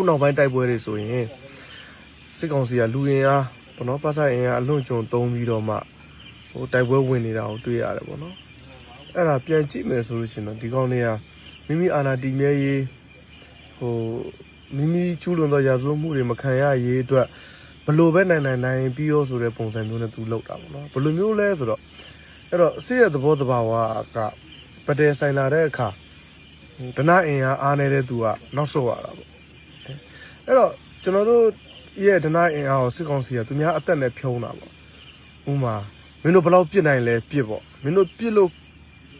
အခုနောက်ပိုင်းတိုက်ပွဲတွေဆိုရင်စစ်ကောင်စီကလူရင်အားဘောနော်ပတ်ဆိုင်ရင်အားအလွန်ကျွံတုံးပြီးတော့မှဟိုတိုက်ပွဲဝင်နေတာကိုတွေ့ရတယ်ပေါ့နော်အဲ့ဒါပြန်ကြည့်မယ်ဆိုလို့ရှိရင်တော့ဒီကောင်တွေကမိမိအာဏာတည်မြဲရေးဟိုမိမိကျူးလွန်သောရာဇဝတ်မှုတွေမခံရရေးအတွက်ဘလို့ပဲနိုင်နိုင်နိုင်ပြီးရောဆိုတဲ့ပုံစံမျိုးနဲ့သူလောက်တာပေါ့နော်ဘယ်လိုမျိုးလဲဆိုတော့အဲ့တော့စစ်ရဲ့သဘောတဘာဝကပတဲဆိုင်လာတဲ့အခါဒနာအင်အားအားနေတဲ့သူကနောက်ဆုတ်ရတာပေါ့ အဲ့တော့ကျွန်တော်တို့ရဲ့ဒနာအင်အားကိုစစ်ကောင်စီကသူများအသက်နဲ့ဖြုံးတာပေါ့ဥမာမင်းတို့ဘယ်လောက်ပြစ်နိုင်လဲပြစ်ပေါ့မင်းတို့ပြစ်လို့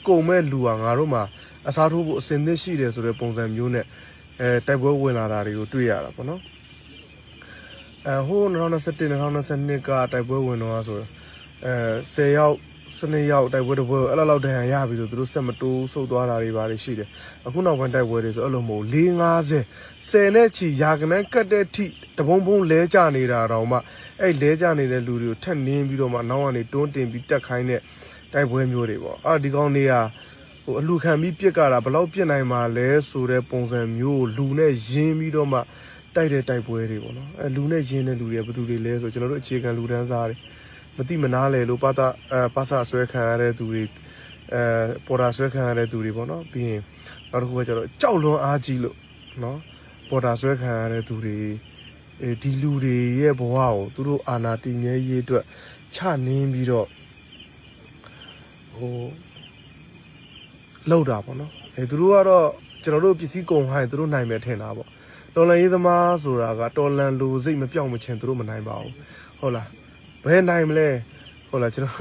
ကုန်မဲ့လူကငါတို့မှာအစားထိုးဖို့အစင်သစ်ရှိတယ်ဆိုတဲ့ပုံစံမျိုးနဲ့အဲတိုက်ပွဲဝင်လာတာတွေကိုတွေ့ရတာပေါ့နော်အဲဟို2021 2022ကတိုက်ပွဲဝင်တော့ဆိုအဲ10ယောက် စနေရောက်တိုက်ပွဲတစ်ပွဲကိုအဲ့လောက်လောက်တန်ရပြီဆိုသူတို့စက်မတိုးဆုတ်သွားတာတွေပါတွေရှိတယ်အခုနောက်ပိုင်းတိုက်ပွဲတွေဆိုအဲ့လိုမဟုတ်450 10နဲ့ချီရာကနန်းကတ်တဲ့ထိတပုံပုံလဲကြနေတာတော့မှအဲ့လဲကြနေတဲ့လူတွေကိုထက်နင်းပြီးတော့မှနောက်ကနေတွန်းတင်ပြီးတက်ခိုင်းတဲ့တိုက်ပွဲမျိုးတွေပေါ့အာဒီကောင်တွေကဟိုအလူခံပြီးပြစ်ကြတာဘယ်လောက်ပြစ်နိုင်မှာလဲဆိုတဲ့ပုံစံမျိုးကိုလူနဲ့ရင်းပြီးတော့မှတိုက်တဲ့တိုက်ပွဲတွေပေါ့နော်အဲလူနဲ့ရင်းတဲ့လူတွေကဘယ်သူတွေလဲဆိုကျွန်တော်တို့အခြေခံလူတန်းစားတွေမ တိမနာလဲလို့ပါတာအဲပါစာဆွဲခံရတဲ့သူတွေအဲပေါ်တာဆွဲခံရတဲ့သူတွေပေါ့နော်ပြီးရင်နောက်တစ်ခုကကျတော့ကြောက်လွန်အားကြီးလို့နော်ပေါ်တာဆွဲခံရတဲ့သူတွေအဲဒီလူတွေရဲ့ဘဝကိုသူတို့အာနာတည်မြဲရေးအတွက်ချနင်းပြီးတော့ဟိုလောက်တာပေါ့နော်အဲသူတို့ကတော့ကျွန်တော်တို့ပစ္စည်းကုန်ဟိုင်းသူတို့နိုင်မယ်ထင်တာပေါ့တော်လန်ရေးသမားဆိုတာကတော်လန်လူစိတ်မပြောင်းမချင်းသူတို့မနိုင်ပါဘူးဟုတ်လား ဘယ်နိုင်မလဲဟုတ်လားကျွန်တော်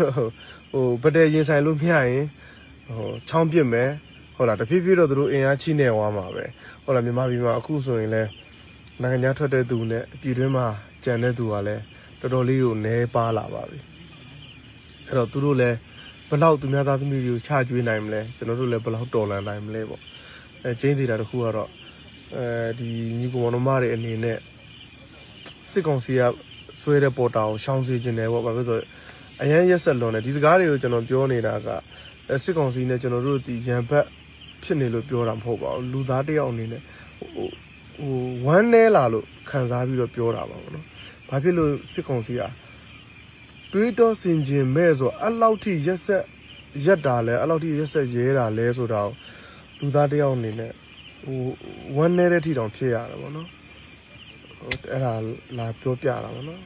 ဟိုဗတဲ့ရင်ဆိုင်လို့မရရင်ဟိုချောင်းပြစ်မယ်ဟုတ်လားတဖြည်းဖြည်းတော့သူတို့အင်အားချိနေသွားမှာပဲဟုတ်လားမြန်မာပြည်မှာအခုဆိုရင်လဲနိုင်ငံခြားထွက်တဲ့သူနဲ့ပြည်တွင်းမှာကြံတဲ့သူကလည်းတော်တော်လေးကိုနဲပါလာပါပြီအဲ့တော့သူတို့လည်းဘယ်လောက်သူများသားသမီးတွေကိုချကျွေးနိုင်မလဲကျွန်တော်တို့လည်းဘယ်လောက်တော်လန်နိုင်မလဲပေါ့အဲကျင်းသေးတာတစ်ခုကတော့အဲဒီညီကောင်မတော်မတွေအနေနဲ့စစ်ကောင်စီက ဆွဲတဲ့ပေါ်တာကိုရှောင်စေခြင်းတယ်ပေါ့ဘာဖြစ်လို့အရန်ရက်ဆက်လွန်တယ်ဒီစကားတွေကိုကျွန်တော်ပြောနေတာကအဲစစ်ကောင်စီနဲ့ကျွန်တော်တို့ဒီရန်ဘက်ဖြစ်နေလို့ပြောတာမဟုတ်ပါဘူးလူသားတစ်ယောက်အနေနဲ့ဟိုဟိုဝမ်းနဲလာလို့ခံစားပြီးတော့ပြောတာပါဘောနော်ဘာဖြစ်လို့စစ်ကောင်စီကတွေးတောစင်ကျင်မဲ့ဆိုအဲ့လောက်ထိရက်ဆက်ရက်တာလဲအဲ့လောက်ထိရက်ဆက်ရဲတာလဲဆိုတာကိုလူသားတစ်ယောက်အနေနဲ့ဟိုဝမ်းနဲတဲ့ထိတောင်ဖြစ်ရတယ်ဗောနော် ဟိုအဲ့ဒါလာပြောပြတာဗောနော်